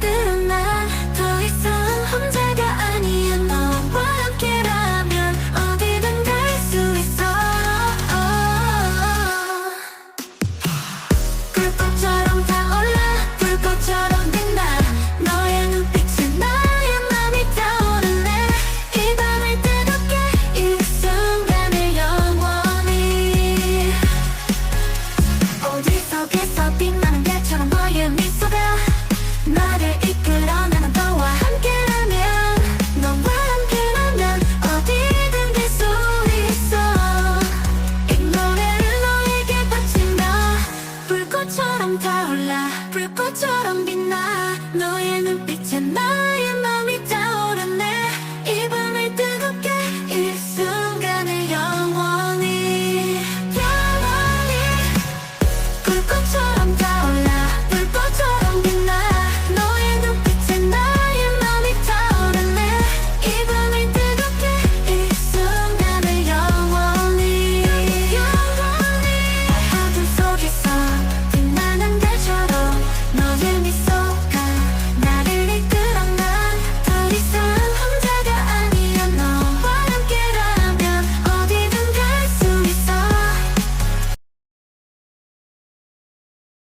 right 타올라. 불꽃처럼 빛나. 너의 눈빛에 나